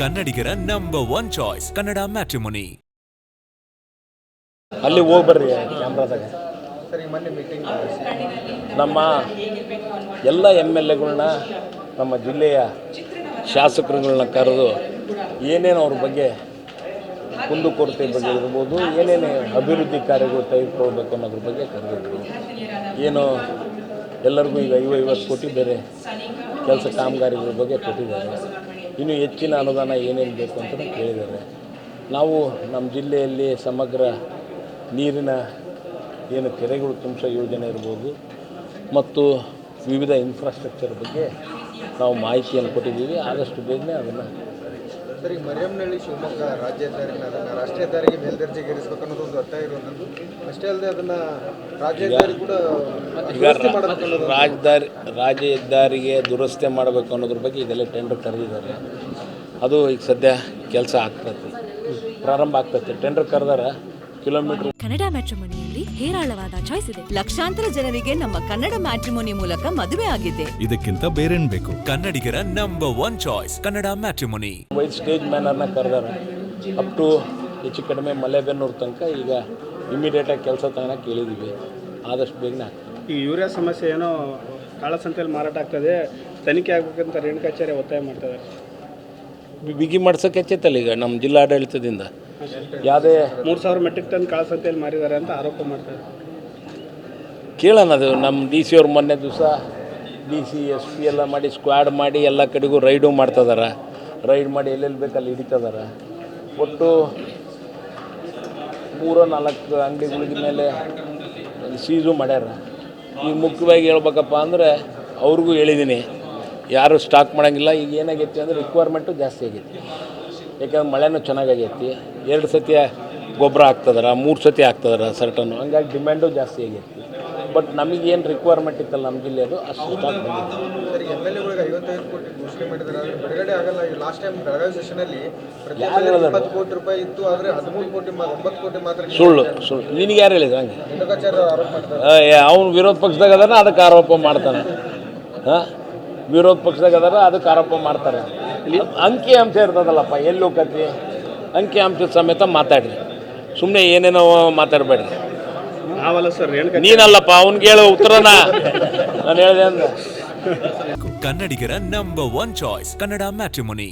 ಕನ್ನಡಿಗರ number one choice Kannada matrimony ಅಲ್ಲಿ ಹೋಗಿ ಬರ್ರಿ ಕ್ಯಾಮ್ರಾದಾಗ ನಮ್ಮ ಎಲ್ಲ ಎಂ ಎಲ್ ಎಗಳನ್ನ, ನಮ್ಮ ಜಿಲ್ಲೆಯ ಶಾಸಕರುಗಳನ್ನ ಕರೆದು ಏನೇನು ಅವ್ರ ಬಗ್ಗೆ ಕುಂದುಕೊರತೆ ಬಗ್ಗೆ ಇರ್ಬೋದು, ಏನೇನು ಅಭಿವೃದ್ಧಿ ಕಾರ್ಯಗಳು ತೆಗೆದುಕೊಳ್ಬೇಕು ಅನ್ನೋದ್ರ ಬಗ್ಗೆ ಕರೆದಿದ್ರು. ಏನು ಎಲ್ಲರಿಗೂ ಈಗ ಐವ ಐವತ್ತು ಕೋಟಿ ಬೇರೆ ಕೆಲಸ ಕಾಮಗಾರಿಗಳ ಬಗ್ಗೆ ಕೊಟ್ಟಿದ್ದಾರೆ. ಇನ್ನು ಹೆಚ್ಚಿನ ಅನುದಾನ ಏನೇನು ಬೇಕು ಅಂತ ಕೇಳಿದ್ದಾರೆ. ನಾವು ನಮ್ಮ ಜಿಲ್ಲೆಯಲ್ಲಿ ಸಮಗ್ರ ನೀರಿನ ಏನು ಕೆರೆಗಳು ತುಂಬಿಸೋ ಯೋಜನೆ ಇರ್ಬೋದು, ಮತ್ತು ವಿವಿಧ ಇನ್ಫ್ರಾಸ್ಟ್ರಕ್ಚರ್ ಬಗ್ಗೆ ನಾವು ಮಾಹಿತಿಯನ್ನು ಕೊಟ್ಟಿದ್ದೀವಿ. ಆದಷ್ಟು ಬೇಗನೆ ಅದನ್ನು ಸರ್ ಈಗ ಮರಿಯಮ್ನಹಳ್ಳಿ ಶಿವಮೊಗ್ಗ ರಾಜ್ಯ ಹೆದ್ದಾರಿನ ಅದನ್ನು ರಾಷ್ಟ್ರೀಯ ಹೆದ್ದಾರಿಗೆ ಮೇಲ್ದರ್ಜೆಗೇರಿಸಬೇಕು ಅನ್ನೋದು ಒಂದು ಒತ್ತಾಯ ಇರುವಂಥದ್ದು. ಅಷ್ಟೇ ಅಲ್ಲದೆ ಅದನ್ನು ರಾಜ್ಯ ಹೆದ್ದಾರಿ ಕೂಡ ದುರಸ್ತಿ ಮಾಡಬೇಕು ಅನ್ನೋದು ರಾಜಧಾರಿ ರಾಜ್ಯ ಹೆದ್ದಾರಿಗೆ ದುರಸ್ತಿ ಮಾಡಬೇಕು ಅನ್ನೋದ್ರ ಬಗ್ಗೆ ಇದೆಲ್ಲ ಟೆಂಡರ್ ಕರೆದಿದ್ದಾರೆ. ಅದು ಈಗ ಸದ್ಯ ಕೆಲಸ ಆಗ್ತೈತಿ ಪ್ರಾರಂಭ ಆಗ್ತೈತಿ ಟೆಂಡರ್ ಕರೆದಾರ. ಕಿಲೋಮೀಟ್ರ್. ಕನ್ನಡ ಮ್ಯಾಟ್ರಿಮೋನಿಯಲ್ಲಿ ಹೇರಾಳವಾದ ಚಾಯ್ಸ್ ಇದೆ. ಲಕ್ಷಾಂತರ ಜನರಿಗೆ ನಮ್ಮ ಕನ್ನಡ ಮ್ಯಾಟ್ರಿಮೋನಿ ಮೂಲಕ ಮದುವೆ ಆಗಿದೆ. ಇದಕ್ಕಿಂತ ಬೇರೇನ್ ಬೇಕು? ಕನ್ನಡಿಗರ number one choice Kannada matrimony. White stage ಮ್ಯಾನರ್ನ ಕರೆದಾರ. ಅಪ್ ಟು ಹೆಚ್ಚು ಕಡಿಮೆ ಮಲೆಬೆನ್ನೂರು ತನಕ ಈಗ ಇಮಿಡಿಯೇಟಾಗಿ ಕೆಲಸ ತನಕ ಕೇಳಿದೀವಿ. ಆದಷ್ಟು ಬೇಗನೆ ಈ ಯೂರಿಯಾ ಸಮಸ್ಯೆ ಏನೋ ಕಾಳಸಂತೆಯಲ್ಲಿ ಮಾರಾಟ ಆಗ್ತದೆ. ತನಿಖೆ ಆಗ್ಬೇಕಂತ ರೇಣುಕಾಚಾರ್ಯ ಒತ್ತಾಯ ಮಾಡ್ತಾರೆ ಬಿ- ಬಿಗಿ ಮಾಡ್ಸೋಕೆ ಹೆಚ್ಚೈತಲ್ಲ ಈಗ ನಮ್ಮ ಜಿಲ್ಲಾಡಳಿತದಿಂದ? ಯಾವುದೇ ಮೂರು ಸಾವಿರ ಮೆಟ್ರಿಕ್ ಟನ್ ಕಾಳಸಂತೆಯಲ್ಲಿ ಮಾರಿದ್ದಾರೆ ಅಂತ ಆರೋಪ ಮಾಡ್ತಾರೆ. ಕೇಳೋಣ ಅದು. ನಮ್ಮ ಡಿ ಸಿ ಅವ್ರು ಮೊನ್ನೆ ದಿವಸ ಡಿ ಸಿ ಎಸ್ ಪಿ ಎಲ್ಲ ಮಾಡಿ ಸ್ಕ್ವಾಡ್ ಮಾಡಿ ಎಲ್ಲ ಕಡೆಗೂ ರೈಡು ಮಾಡ್ತದಾರ ರೈಡ್ ಮಾಡಿ ಎಲ್ಲೆಲ್ಲಿ ಬೇಕು ಅಲ್ಲಿ ಹಿಡಿತದಾರ ಒಟ್ಟು ಮೂರು ನಾಲ್ಕು ಅಂಗಡಿಗಳಿಗೆ ಮೇಲೆ ಸೀಸು ಮಾಡ್ಯಾರ. ಈಗ ಮುಖ್ಯವಾಗಿ ಹೇಳ್ಬೇಕಪ್ಪ ಅಂದರೆ ಅವ್ರಿಗೂ ಹೇಳಿದ್ದೀನಿ ಯಾರು ಸ್ಟಾಕ್ ಮಾಡೋಂಗಿಲ್ಲ ಈಗ ಏನಾಗೈತಿ ಅಂದರೆ ರಿಕ್ವೈರ್ಮೆಂಟು ಜಾಸ್ತಿ ಆಗೈತಿ. ಯಾಕಂದ್ರೆ ಮಳೆನೂ ಚೆನ್ನಾಗಾಗೈತಿ. ಎರಡು ಸತಿ ಗೊಬ್ಬರ ಹಾಕ್ತದಾರ ಮೂರು ಸತಿ ಹಾಕ್ತದಾರ ಸರ್ಟನ್ನು ಹಂಗಾಗಿ ಡಿಮ್ಯಾಂಡು ಜಾಸ್ತಿ ಆಗೈತಿ. ಬಟ್ ನಮಗೇನು ರಿಕ್ವೈರ್ಮೆಂಟ್ ಇತ್ತಲ್ಲ ನಮ್ಮ ಜಿಲ್ಲೆದು ಅಷ್ಟು ಸ್ಟಾಕ್ ಸುಳ್ಳು ಸುಳ್ಳು. ನಿನಗೆ ಯಾರು ಹೇಳಿದ್ರು ಹಂಗೆ? ಅವನು ವಿರೋಧ ಪಕ್ಷದಾಗ ಅದಾನ ಅದಕ್ಕೆ ಆರೋಪ ಮಾಡ್ತಾನೆ. ಹಾಂ? ವಿರೋಧ ಪಕ್ಷದಾಗ ಅದಾರ ಅದಕ್ಕೆ ಆರೋಪ ಮಾಡ್ತಾರೆ. ಅಂಕಿ ಅಂಶ ಇರ್ತದಲ್ಲಪ್ಪ ಎಲ್ಲಿ ಹೋಗತಿ? ಅಂಕಿ ಅಂಶ ಸಮೇತ ಮಾತಾಡ್ರಿ. ಸುಮ್ಮನೆ ಏನೇನೋ ಮಾತಾಡಬೇಡ್ರಿ. ನಾವಲ್ಲ ಸರ್ ನೀನಲ್ಲಪ್ಪ ಅವ್ನಿಗೆ ಹೇಳೋ ಉತ್ತರ ನಾನು ಹೇಳಿದೆ ಅಂದ ಕನ್ನಡಿಗರ number one choice Kannada matrimony